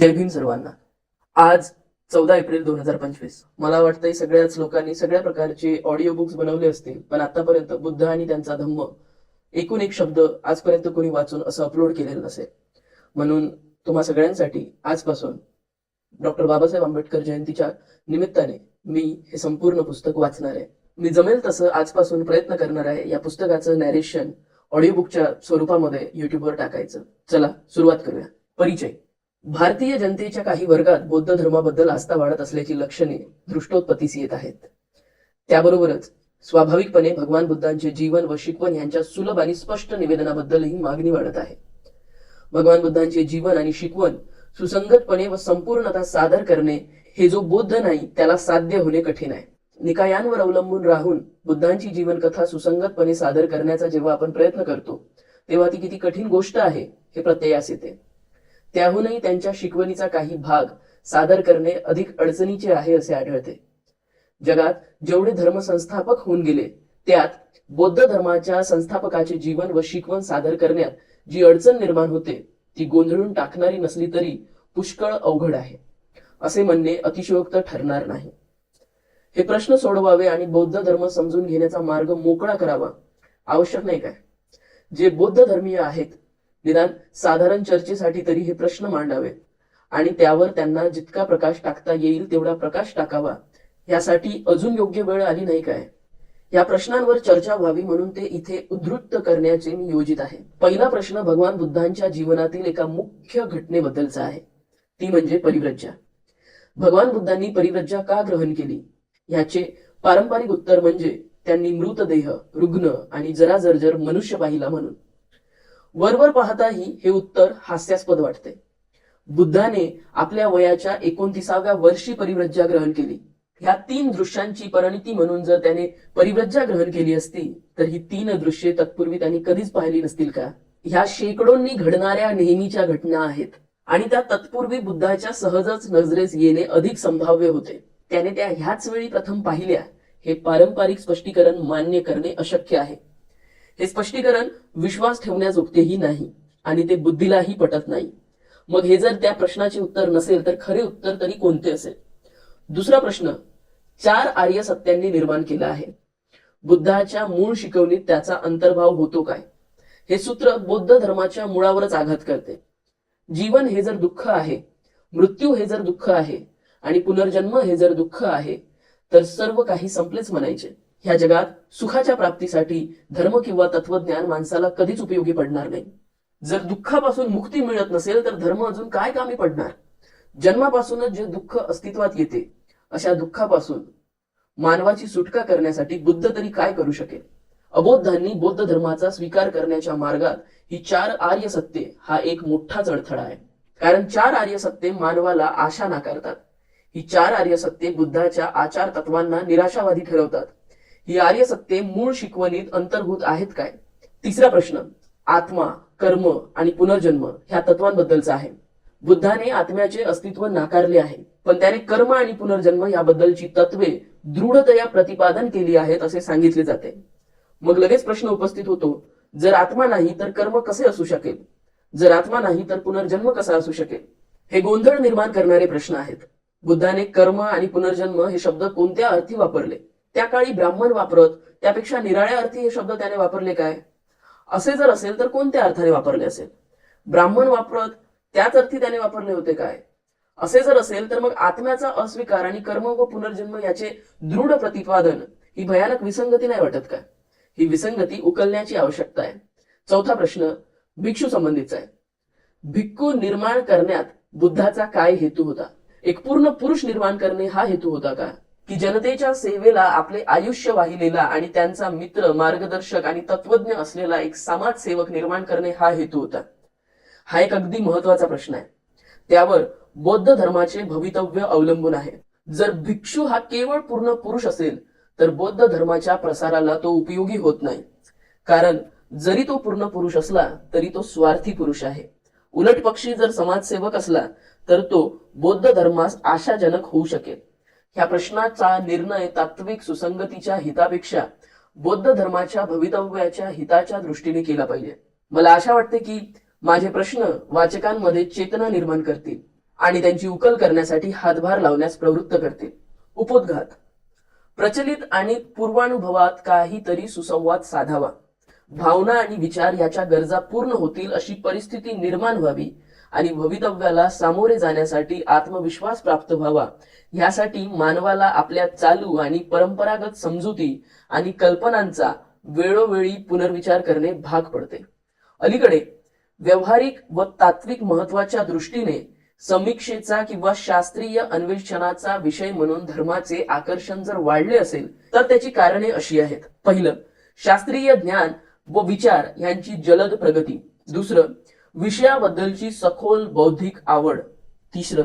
जय भीम सर्वांना. आज चौदा एप्रिल दोन हजार पंचवीस. मला वाटतंय सगळ्याच लोकांनी सगळ्या प्रकारचे ऑडिओ बुक्स बनवले असतील पण आतापर्यंत बुद्ध आणि त्यांचा धम्म एकूण एक शब्द आजपर्यंत कोणी वाचून असं अपलोड केलेलं नसेल. म्हणून तुम्हा सगळ्यांसाठी आजपासून डॉक्टर बाबासाहेब आंबेडकर जयंतीच्या निमित्ताने मी हे संपूर्ण पुस्तक वाचणार आहे. मी जमेल तसं आजपासून प्रयत्न करणार आहे या पुस्तकाचं नॅरेशन ऑडिओ बुकच्या स्वरूपामध्ये युट्यूबवर टाकायचं. चला सुरुवात करूया. परिचय. भारतीय जनतेच्या काही वर्गात बौद्ध धर्माबद्दल आस्था वाढत असल्याची लक्षणे दृष्टोत्पत्तीस येत आहेत. त्याबरोबरच स्वाभाविकपणे भगवान बुद्धांचे जीवन व शिकवण यांच्या सुलभ आणि स्पष्ट निवेदनाबद्दलही मागणी वाढत आहे. भगवान बुद्धांचे जीवन आणि शिकवण सुसंगतपणे व संपूर्णता सादर करणे हे जो बौद्ध नाही त्याला साध्य होणे कठीण आहे. निकायांवर अवलंबून राहून बुद्धांची जीवन कथा सुसंगतपणे सादर करण्याचा जेव्हा आपण प्रयत्न करतो तेव्हा ती किती कठीण गोष्ट आहे हे प्रत्ययास येते. त्याहूनही त्यांच्या शिकवणीचा काही भाग सादर करणे अधिक अडचणीचे आहे असे आढळते. जगात जेवढे धर्म संस्थापक होऊन गेले त्यात बौद्ध धर्माच्या संस्थापकाचे जीवन व शिकवण सादर करण्यात जी अडचण निर्माण होते ती गोंधळून टाकणारी नसली तरी पुष्कळ अवघड आहे असे म्हणणे अतिशयोक्त ठरणार नाही. हे प्रश्न सोडवावे आणि बौद्ध धर्म समजून घेण्याचा मार्ग मोकळा करावा आवश्यक नाही काय? जे बौद्ध धर्मीय आहेत निदान साधारण चर्चेसाठी तरी हे प्रश्न मांडावे. आणि त्यावर त्यांना जितका प्रकाश टाकता येईल तेवढा प्रकाश टाकावा. यासाठी अजून योग्य वेळ आली नाही काय? या प्रश्नांवर चर्चा व्हावी म्हणून ते इथे उद्धृत करण्याचे मी योजित आहे. पहिला प्रश्न भगवान बुद्धांच्या जीवनातील एका मुख्य घटनेबद्दलचा आहे. ती म्हणजे परिव्रज्जा भगवान बुद्धांनी परिव्रज्जा का ग्रहण केली? याचे पारंपरिक उत्तर म्हणजे त्यांनी मृतदेह रुग्ण आणि जरा जर्जर मनुष्य पाहिला म्हणून. वरवर पाहताही हे उत्तर हास्यास्पद वाटते. बुद्धाने आपल्या वयाच्या एकोणतीसाव्या वर्षी परिव्रज्जा ग्रहण केली. ह्या तीन दृश्यांची परिणिती म्हणून जर त्याने परिव्रज्जा ग्रहण केली असती तर ही तीन दृश्ये तत्पूर्वी त्यांनी कधीच पाहिली नसतील का? ह्या शेकडोंनी घडणाऱ्या नेहमीच्या घटना आहेत आणि त्या तत्पूर्वी बुद्धाच्या सहजच नजरेस येणे अधिक संभाव्य होते. त्याने त्या ह्याच वेळी प्रथम पाहिल्या. हे पारंपरिक स्पष्टीकरण मान्य करणे अशक्य आहे. हे स्पष्टीकरण विश्वास ठेवण्याजोगतेही नाही आणि ते बुद्धीलाही पटत नाही. मग हे जर त्या प्रश्नाचे उत्तर नसेल तर खरे उत्तर तरी कोणते असेल? दुसरा प्रश्न चार आर्य सत्यांनी निर्माण केला आहे. बुद्धाच्या मूळ शिकवणीत त्याचा अंतर्भाव होतो काय? हे सूत्र बौद्ध धर्माच्या मुळावरच आघात करते. जीवन हे जर दुःख आहे मृत्यू हे जर दुःख आहे आणि पुनर्जन्म हे जर दुःख आहे तर सर्व काही संपलेच म्हणायचे. ह्या जगात सुखाच्या प्राप्तीसाठी धर्म किंवा तत्वज्ञान माणसाला कधीच उपयोगी पडणार नाही. जर दुःखापासून मुक्ती मिळत नसेल तर धर्म अजून काय कामी पडणार? जन्मापासूनच जे दुःख अस्तित्वात येते अशा दुःखापासून मानवाची सुटका करण्यासाठी बुद्ध तरी काय करू शकेल? अबोधांनी बौद्ध धर्माचा स्वीकार करण्याच्या मार्गात ही चार आर्य सत्ये हा एक मोठाच अडथळा आहे. कारण चार आर्य सत्ये मानवाला आशा नाकारतात. ही चार आर्य सत्ये बुद्धाच्या आचार तत्वांना निराशावादी ठरवतात. ही आर्य सत्ये मूळ शिकवणीत अंतर्भूत आहेत काय? तिसरा प्रश्न आत्मा कर्म आणि पुनर्जन्म ह्या तत्वांबद्दलचा आहे. बुद्धाने आत्म्याचे अस्तित्व नाकारले आहे पण त्याने कर्म आणि पुनर्जन्म याबद्दलची तत्वे दृढतया प्रतिपादन केली आहेत असे सांगितले जाते. मग लगेच प्रश्न उपस्थित होतो जर आत्मा नाही तर कर्म कसे असू शकेल? जर आत्मा नाही तर पुनर्जन्म कसा असू शकेल? हे गोंधळ निर्माण करणारे प्रश्न आहेत. बुद्धाने कर्म आणि पुनर्जन्म हे शब्द कोणत्या अर्थी वापरले? त्या काळी ब्राह्मण वापरत त्यापेक्षा निराळ्या अर्थी हे शब्द त्याने वापरले काय? असे जर असेल तर कोणत्या अर्थाने वापरले असेल? ब्राह्मण वापरत त्याच अर्थी त्याने वापरले होते काय? असे जर असेल तर मग आत्म्याचा अस्वीकार आणि कर्म व पुनर्जन्म याचे दृढ प्रतिपादन ही भयानक विसंगती नाही वाटत का ही विसंगती उकलण्याची आवश्यकता आहे. चौथा प्रश्न भिक्षू संबंधीचा आहे. भिक्खू निर्माण करण्यात बुद्धाचा काय हेतू होता? एक पूर्ण पुरुष निर्माण करणे हा हेतू होता का? की जनतेच्या सेवेला आपले आयुष्य वाहिलेला आणि त्यांचा मित्र मार्गदर्शक आणि तत्वज्ञ असलेला एक समाजसेवक निर्माण करणे हा हेतू होता. हा एक अगदी महत्त्वाचा प्रश्न आहे. त्यावर बौद्ध धर्माचे भवितव्य अवलंबून आहे. जर भिक्षू हा केवळ पूर्ण पुरुष असेल तर बौद्ध धर्माच्या प्रसाराला तो उपयोगी होत नाही. कारण जरी तो पूर्ण पुरुष असला तरी तो स्वार्थी पुरुष आहे. उलट पक्षी जर समाजसेवक असला तर तो बौद्ध धर्मास आशाजनक होऊ शकेल. ह्या प्रश्नाचा निर्णय तात्विक सुसंगतीच्या हितापेक्षा बौद्ध धर्माच्या भवितव्याच्या हिताच्या दृष्टीने केला पाहिजे. मला आशा वाटते की माझे प्रश्न वाचकांमध्ये चेतना निर्माण करतील आणि त्यांची उकल करण्यासाठी हातभार लावण्यास प्रवृत्त करतील. उपोद्घात. प्रचलित आणि पूर्वानुभवात काहीतरी सुसंवाद साधावा. भावना आणि विचार याच्या गरजा पूर्ण होतील अशी परिस्थिती निर्माण व्हावी आणि भवितव्याला सामोरे जाण्यासाठी आत्मविश्वास प्राप्त व्हावा ह्यासाठी मानवाला आपल्या चालू आणि परंपरागत समजुती आणि कल्पनांचा वेळोवेळी पुनर्विचार करणे भाग पडते. अलीकडे व्यावहारिक व तात्विक महत्त्वाच्या दृष्टीने समीक्षेचा किंवा शास्त्रीय अन्वेषणाचा विषय म्हणून धर्माचे आकर्षण जर वाढले असेल तर त्याची कारणे अशी आहेत. पहिलं शास्त्रीय ज्ञान व विचार यांची जलद प्रगती. दुसरं विषयाबद्दलची सखोल बौद्धिक आवड. तिसरं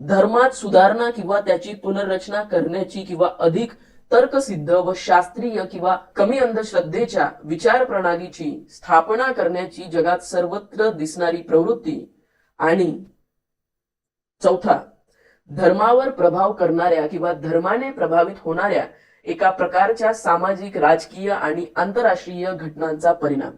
धर्मात सुधारणा किंवा त्याची पुनर्रचना करण्याची किंवा अधिक तर्कसिद्ध व शास्त्रीय किंवा कमी अंधश्रद्धेच्या विचार प्रणालीची स्थापना करण्याची जगात सर्वत्र दिसणारी प्रवृत्ती. आणि चौथा धर्मावर प्रभाव करणाऱ्या किंवा धर्माने प्रभावित होणाऱ्या एका प्रकारच्या सामाजिक राजकीय आणि आंतरराष्ट्रीय घटनांचा परिणाम.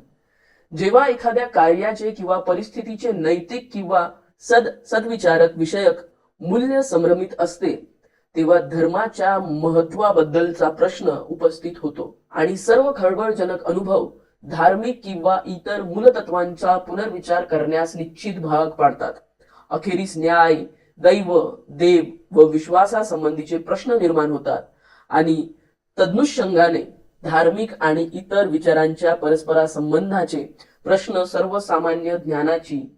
जेव्हा एखाद्या कार्याचे किंवा परिस्थितीचे नैतिक किंवा सद सद्विचारक विषयक मूल्य संभ्रमित असते तेव्हा धर्माच्या महत्वाबद्दलचा प्रश्न उपस्थित होतो. आणि सर्व खळबळजनक अनुभव धार्मिक किंवा इतर मूलतत्वांचा पुनर्विचार करण्यास निश्चित भाग पाडतात. अखेरीस न्याय दैव देव व विश्वासासंबंधीचे प्रश्न निर्माण होतात. आणि तद्नुषंगाने धार्मिक आणि इतर विचारांच्या परस्परासंबंधाचे प्रश्न सर्वसामान्य ज्ञानाची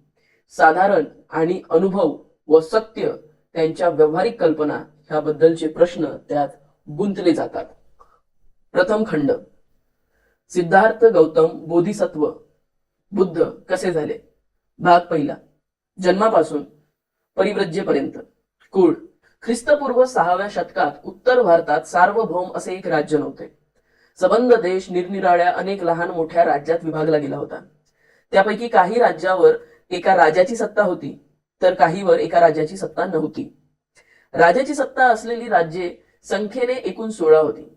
साधारण आणि अनुभव व सत्य त्यांच्या व्यवहारिक कल्पना ह्याबद्दलचे प्रश्न त्यात गुंतले जातात. प्रथम खंड. सिद्धार्थ गौतम बोधिसत्व. बुद्ध कसे झाले? भाग पहिला. जन्मापासून परिव्रज्येपर्यंत. कुळ. ख्रिस्तपूर्व सहाव्या शतकात उत्तर भारतात सार्वभौम असे एक राज्य नव्हते. सबंध देश निरनिराळ्या अनेक लहान मोठ्या राज्यात विभागला गेला होता. त्यापैकी काही राज्यावर एका राजाची सत्ता होती. तर काहीवर एका राजाची सत्ता नव्हती. राजाची सत्ता असलेली राज्ये संख्येने एकूण सोळा होती.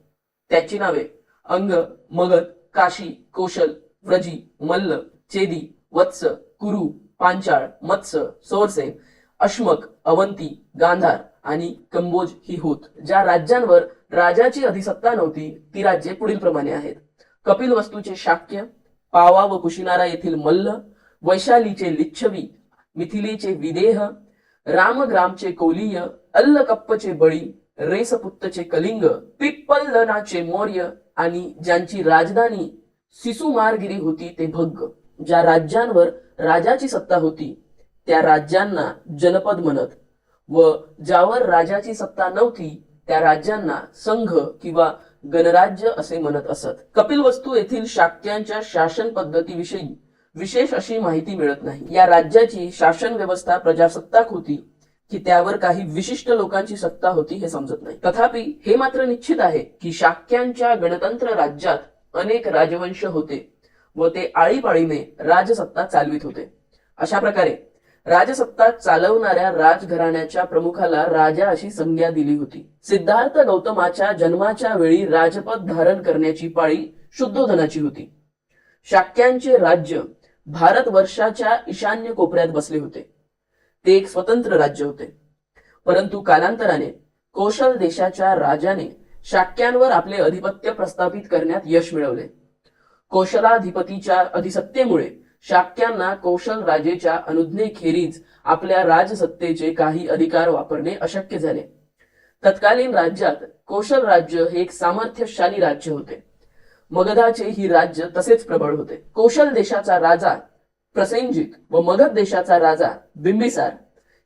त्याची नावे अंग मगध काशी कौशल व्रजी मल्ल चेदी वत्स कुरु पांचाळ मत्स्य सोरसेन अश्मक अवंती गांधार आणि कंबोज ही होत. ज्या राज्यांवर राजाची अधिसत्ता नव्हती ती राज्ये पुढील प्रमाणे आहेत. कपिल वस्तूचे शाक्य पावा व कुशिनारा येथील मल्ल वैशालीचे लिच्छवी मिथिलेचे विदेह रामग्रामचे कोलीय अल्लकप्पचे बळी रेसपुत्तचे कलिंग पिप्पलनाचे मौर्य आणि ज्यांची राजधानी सिसुमारगिरी होती ते भग्ग. ज्या राज्यांवर राजाची सत्ता होती त्या राज्यांना जनपद म्हणत व ज्यावर राजाची सत्ता नव्हती त्या राज्यांना संघ किंवा गणराज्य असे म्हणत असत. कपिलवस्तू येथील शाक्यांच्या शासन पद्धतीविषयी विशेष अशी माहिती मिळत नाही. या राज्याची शासन व्यवस्था प्रजासत्ताक होती की त्यावर काही विशिष्ट लोकांची सत्ता होती हे समजत नाही. तथापि हे मात्र निश्चित आहे की शाक्यांच्या गणतंत्र राज्यात अनेक राजवंश होते व ते आळीपाळीने राजसत्ता चालवित होते. अशा प्रकारे राजसत्ता चालवणाऱ्या राजघराण्याच्या प्रमुखाला राजा अशी संज्ञा दिली होती. सिद्धार्थ गौतमाच्या जन्माच्या वेळी राजपद धारण करण्याची पाळी शुद्धोधनाची होती. शाक्यांचे राज्य भारत वर्षाच्या ईशान्य कोपऱ्यात बसले होते. ते एक स्वतंत्र राज्य होते. परंतु कालांतराने कौशल देशाच्या राजाने शाक्यांवर आपले अधिपत्य प्रस्थापित करण्यात यश मिळवले. कौशलाधिपतीच्या अधिसत्तेमुळे शाक्यांना कौशल राजेच्या अनुज्ञेखेरीज आपल्या राजसत्तेचे काही अधिकार वापरणे अशक्य झाले. तत्कालीन राज्यात कौशल राज्य हे एक सामर्थ्यशाली राज्य होते. मगधाचे ही राज्य तसेच प्रबळ होते. कौशल देशाचा राजा प्रसेंजित व मगध देशाचा राजा बिंबिसार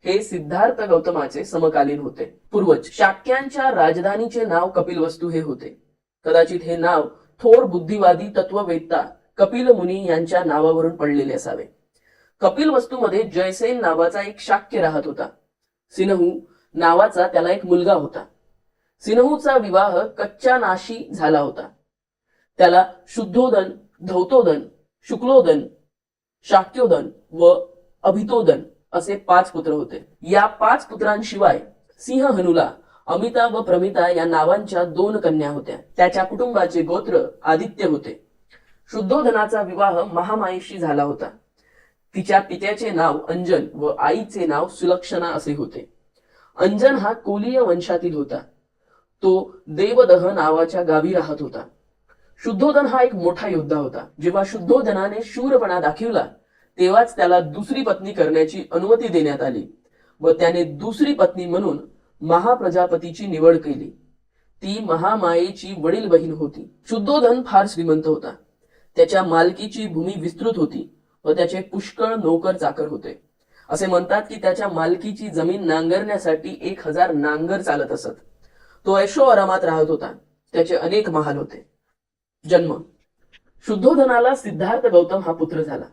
हे सिद्धार्थ गौतमाचे समकालीन होते. पूर्वज शाक्यांच्या राजधानीचे नाव कपिलवस्तू हे होते. कदाचित हे नाव थोर बुद्धिवादी तत्ववेत्ता कपिल मुनी यांच्या नावावरून पडलेले असावे. कपिल वस्तूमध्ये जयसेन नावाचा एक शाक्य राहत होता. सिनहू नावाचा त्याला एक मुलगा होता. सिनहूचा विवाह कच्च्या नाशी झाला होता. त्याला शुद्धोदन धौतोदन शुक्लोदन शाक्योदन व अभितोदन असे पाच पुत्र होते. या पाच पुत्रांशिवाय सिंह हनुला अमिता व प्रमिता या नावांच्या दोन कन्या होत्या. त्याच्या कुटुंबाचे गोत्र आदित्य होते. शुद्धोधनाचा विवाह महामायेशी झाला होता. तिच्या पित्याचे नाव अंजन व आईचे नाव सुलक्षणा असे होते. अंजन हा कोलीय वंशातील होता. तो देवदह नावाच्या गावी राहत होता. शुद्धोधन हा एक मोठा योद्धा होता. जेव्हा शुद्धोधनाने शूरपणा दाखवला तेव्हाच त्याला दुसरी पत्नी करण्याची अनुमती देण्यात आली व त्याने दुसरी पत्नी म्हणून महाप्रजापतीची निवड केली. ती महामायेची वडील बहीण होती. शुद्धोधन फार श्रीमंत होता. त्याच्या मालकीची भूमी विस्तृत होती व त्याचे पुष्कळ नोकर चाकर होते. असे म्हणतात की त्याच्या मालकीची जमीन नांगरण्यासाठी एक हजार नांगर चालत असत. तो ऐशो आरामात राहत होता. त्याचे अनेक महाल होते. जन्म. शुद्धोधनाला सिद्धार्थ गौतम हा पुत्र झाला.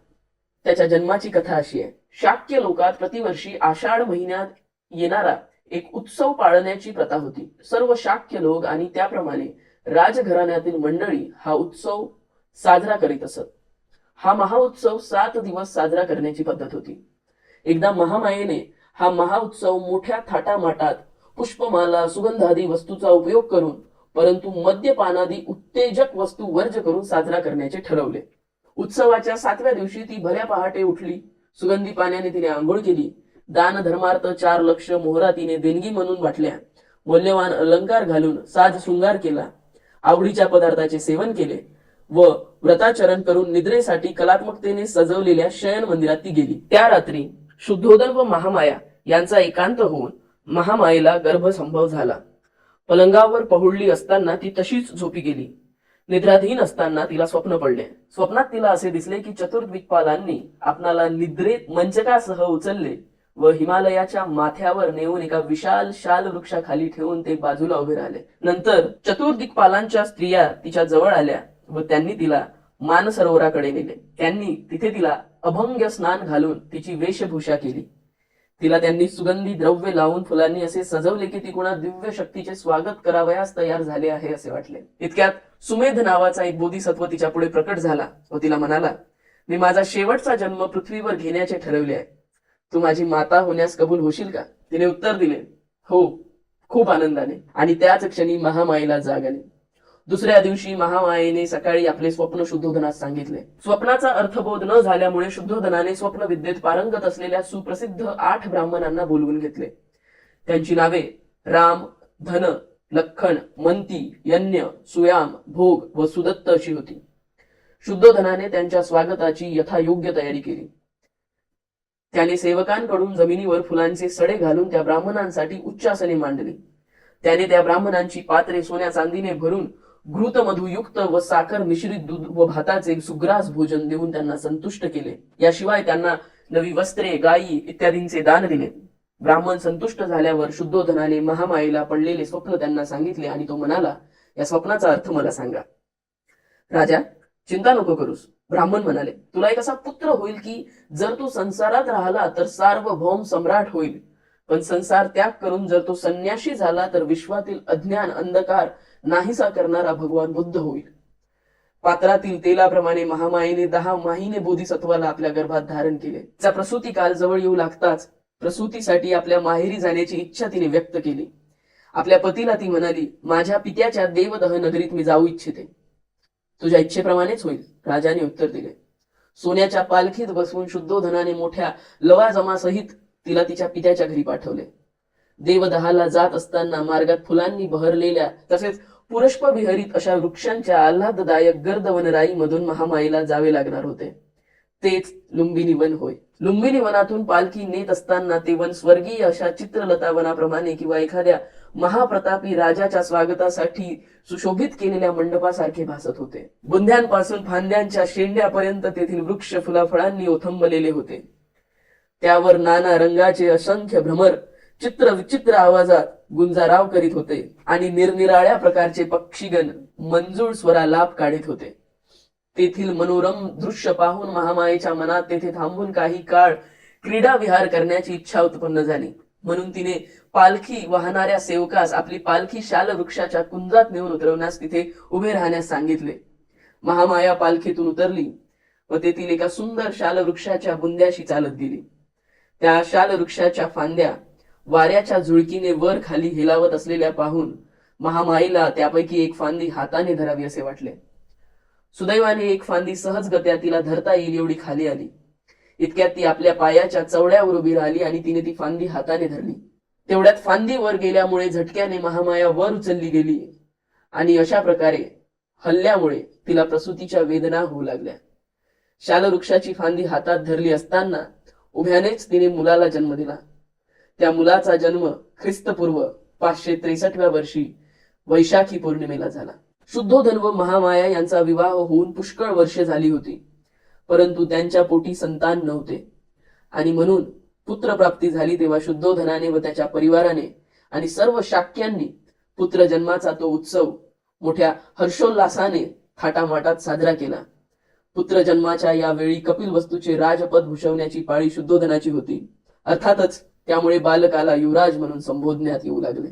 त्याच्या जन्माची कथा अशी आहे. शाक्य लोकात प्रतिवर्षी आषाढ महिन्यात येणारा एक उत्सव पाळण्याची प्रथा होती. सर्व शाक्य लोक आणि त्याप्रमाणे राजघराण्यातील मंडळी हा उत्सव साजरा करीत असत. हा महाउत्सव सात दिवस साजरा करण्याची पद्धत होती. एकदा महामायेने हा महाउत्सव मोठ्या थाटामाटात पुष्पमाला सुगंधादी वस्तूचा उपयोग करून परंतु मद्यपानादी उत्तेजक वस्तू वर्ज करून साजरा करण्याचे ठरवले. उत्सवाच्या सातव्या दिवशी ती भल्या पहाटे उठली. सुगंधी पाण्याने तिने आंघोळ केली. दान धर्मार्थ चार लक्ष मोहरा तिने देणगी म्हणून वाटल्या. मौल्यवान अलंकार घालून साज शृंगार केला. आवडीच्या पदार्थाचे सेवन केले व व्रताचरण करून निद्रेसाठी कलात्मकतेने सजवलेल्या शयन मंदिरात ती गेली. त्या रात्री शुद्धोदन व महामाया यांचा एकांत होऊन महामायेला गर्भसंभव झाला. पलंगावर पहुडली असताना ती तशीच झोपी गेली. निद्राधीन असताना तिला स्वप्न पडले. स्वप्नात तिला असे दिसले की चतुर्दिक्पालांनी आपणाला निद्रेत मंचकासह उचलले व हिमालयाच्या माथ्यावर नेऊन एका विशाल शाल वृक्षाखाली ठेवून ते बाजूला उभे राहिले. नंतर चतुर्दिक्पालांच्या स्त्रिया तिच्या जवळ आल्या व त्यांनी तिला मानसरोवराकडे नेले. त्यांनी तिथे तिला अभंग स्नान घालून तिची वेशभूषा केली. तिला त्यांनी सुगंधी द्रव्य लावून फुलांनी असे सजवले की ती कुणा दिव्य शक्तीचे स्वागत करावयास तयार झाले आहे असे वाटले. इतक्यात सुमेध नावाचा एक बोधिसत्व तिच्या पुढे प्रकट झाला. व तिला म्हणाला मी माझा शेवटचा जन्म पृथ्वीवर घेण्याचे ठरवले आहे. तू माझी माता होण्यास कबूल होशील का? तिने उत्तर दिले हो खूप आनंदाने आणि त्याच क्षणी महामाईला जाग आली. दुसऱ्या दिवशी महामायेने सकाळी आपले स्वप्न शुद्धोधनास सांगितले. स्वप्नाचा अर्थबोध न झाल्यामुळे शुद्धोधनाने स्वप्न विद्येत पारंगत असलेल्या सुप्रसिद्ध आठ ब्राह्मणांना बोलवून घेतले. त्यांची नावे राम धन लखन मंती यज्ञ सुयाम भोग व सुदत्त अशी होती. शुद्धोधनाने त्यांच्या स्वागताची यथायोग्य तयारी केली. त्याने सेवकांकडून जमिनीवर फुलांचे सडे घालून त्या ब्राह्मणांसाठी उच्चासने मांडली. त्याने त्या ब्राह्मणांची पात्रे सोन्या चांदीने भरून घृतमधुयुक्त व साखर मिश्रित दूध व भाताचे सुग्रास भोजन देऊन त्यांना संतुष्ट केले. याशिवाय त्यांना नवी वस्त्रे गायी इत्यादींचे दान दिले. ब्राह्मण संतुष्ट झाल्यावर शुद्धोधनाने महामायेला पडलेले स्वप्न त्यांना सांगितले आणि तो म्हणाला या स्वप्नाचा अर्थ मला सांगा. राजा चिंता नको करूस. ब्राह्मण म्हणाले तुला एक असा पुत्र होईल की जर तू संसारात राहिला तर सार्वभौम सम्राट होईल. पण संसार त्याग करून जर तो संन्याशी झाला तर विश्वातील अज्ञान अंधकार नाहीसा करणारा भगवान बुद्ध होईल. पात्रातील तेलाप्रमाणे महामायेने दहा माहीने बोधिसत्वाला आपल्या गर्भात धारण केले. तिचा प्रसूती काल जवळ येऊ लागताच प्रसूतीसाठी आपल्या माहेरी जाण्याची इच्छा तिने व्यक्त केली. आपल्या पतीला ती म्हणाली माझ्या पित्याच्या देवदह नगरीत मी जाऊ इच्छिते. तुझ्या इच्छेप्रमाणेच होईल. राजाने उत्तर दिले. सोन्याच्या पालखीत बसवून शुद्धोधनाने मोठ्या लवाजमासहित तिला तिच्या पित्याच्या घरी पाठवले. देवदहाला जात असताना मार्गात फुलांनी बहरलेल्या तसेच पुरष्प विहरित अशा वृक्षांच्या आल्हाददायक गर्द वनराई मधून महामाईला जावे लागणार होते. तेच लुंबिनी वन होय. लुंबिनी वनातून पालखी नेत असताना ते वन स्वर्गीय अशा चित्रलता वनाप्रमाणे किंवा एखाद्या महाप्रतापी राजाच्या स्वागतासाठी सुशोभित केलेल्या मंडपासारखे भासत होते. बुंध्यांपासून फांद्यांच्या शेंड्यापर्यंत तेथील वृक्ष फुलाफळांनी ओथंबलेले होते. त्यावर नाना रंगाचे असंख्य भ्रमर चित्र विचित्र आवाजात गुंजाराव करीत होते आणि निरनिराळ्या प्रकारचे पक्षीगण मंजूळ स्वरालाप काढीत होते. तेथील मनोरम दृश्य पाहून महामायेच्या मनात तेथे थांबून काही काळ क्रीडा विहार करण्याची इच्छा उत्पन्न झाली. म्हणून तिने पालखी वाहणाऱ्या सेवकास आपली पालखी शाल वृक्षाच्या कुंजात नेऊन उतरवण्यास तिथे उभे राहण्यास सांगितले. महामाया पालखीतून उतरली व तेथील एका सुंदर शाल वृक्षाच्या बुंद्याशी चालत गेली. त्या शाल वृक्षाच्या फांद्या वाऱ्याच्या झुळकीने वर खाली हेलावत असलेल्या पाहून महामाईला त्यापैकी एक फांदी हाताने धरावी असे वाटले. सुदैवाने एक फांदी सहज गत्या तिला धरता येईल एवढी खाली आली. इतक्यात ती आपल्या पायाच्या चवड्यावर उभी राहिली आणि तिने ती फांदी हाताने धरली. तेवढ्यात फांदी वर गेल्यामुळे झटक्याने महामाया वर उचलली गेली आणि अशा प्रकारे हल्ल्यामुळे तिला प्रसूतीच्या वेदना होऊ लागल्या. शालवृक्षाची फांदी हातात धरली असताना उभ्यानेच तिने मुलाला जन्म दिला. त्या मुलाचा जन्म ख्रिस्तपूर्व पाचशे त्रेसष्टव्या वर्षी वैशाखी पौर्णिमेला झाला. शुद्धोधन व महामाया यांचा विवाह होऊन पुष्कळ वर्षे झाली होती. परंतु त्यांच्या पोटी संतान नव्हते. आणि म्हणून पुत्रप्राप्ती झाली तेव्हा शुद्धोधनाने व त्याच्या परिवाराने आणि सर्व शाक्यांनी पुत्र जन्माचा तो उत्सव मोठ्या हर्षोल्लासाने थाटामाटात साजरा केला. पुत्र जन्माच्या या वेळी कपिल वस्तूचे राजपद भूषवण्याची पाळी शुद्धोधनाची होती. अर्थातच त्यामुळे बालकाला युवराज म्हणून संबोधण्यात येऊ लागले.